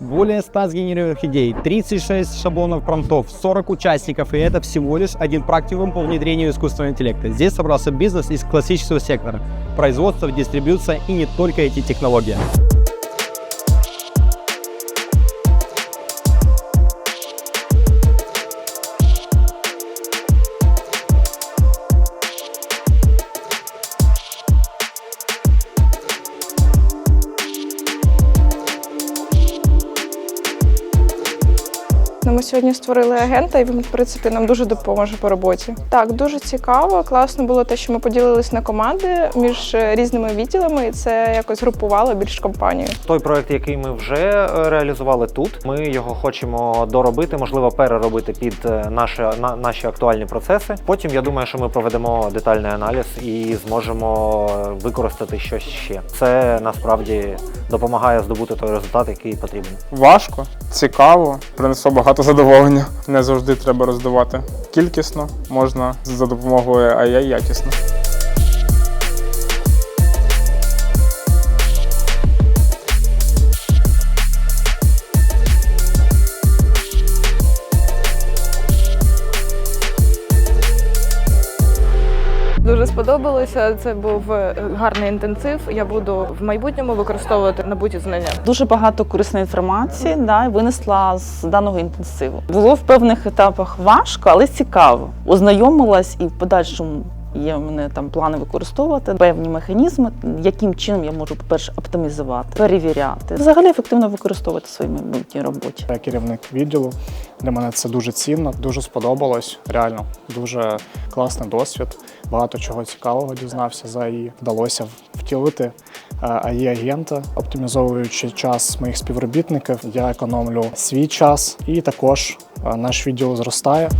более 100 сгенерированных идей, 36 шаблонов промптов, 40 участников, и это всего лишь один практикум по внедрению искусственного интеллекта. Здесь собрался бизнес из классического сектора, производство, дистрибьюция и не только эти технологии. Ну, Ми сьогодні створили агента, і він, в принципі, нам дуже допоможе по роботі. Так, дуже цікаво. Класно було те, що ми поділились на команди між е, різними відділами, і це якось групувало більш компанію. Той проект, який ми вже е, реалізували тут, ми його хочемо доробити, можливо, переробити під е, наші, на, наші актуальні процеси. Потім я думаю, що ми проведемо детальний аналіз і зможемо використати щось ще. Це насправді допомагає здобути той результат, який потрібен. Важко, цікаво, принесло багато задоволення. Не завжди треба роздавати кількісно, можна за допомогою AI якісно. Дуже сподобалося. Це був е, гарний інтенсив. Я буду в майбутньому використовувати набуті знання. Дуже багато корисної інформації да, винесла з даного інтенсиву. Було в певних етапах важко, але цікаво. Ознайомилась і в подальшому є в мене там плани використовувати певні механізми, яким чином я можу, по-перше, оптимізувати, перевіряти, взагалі ефективно використовувати в своїй майбутній роботі. Я керівник відділу. Для мене це дуже цінно, дуже сподобалось. Реально, дуже класний досвід. Багато чого цікавого дізнався за її. Вдалося втілити аі агента, оптимізовуючи час моїх співробітників. Я економлю свій час і також е, наш відділ зростає.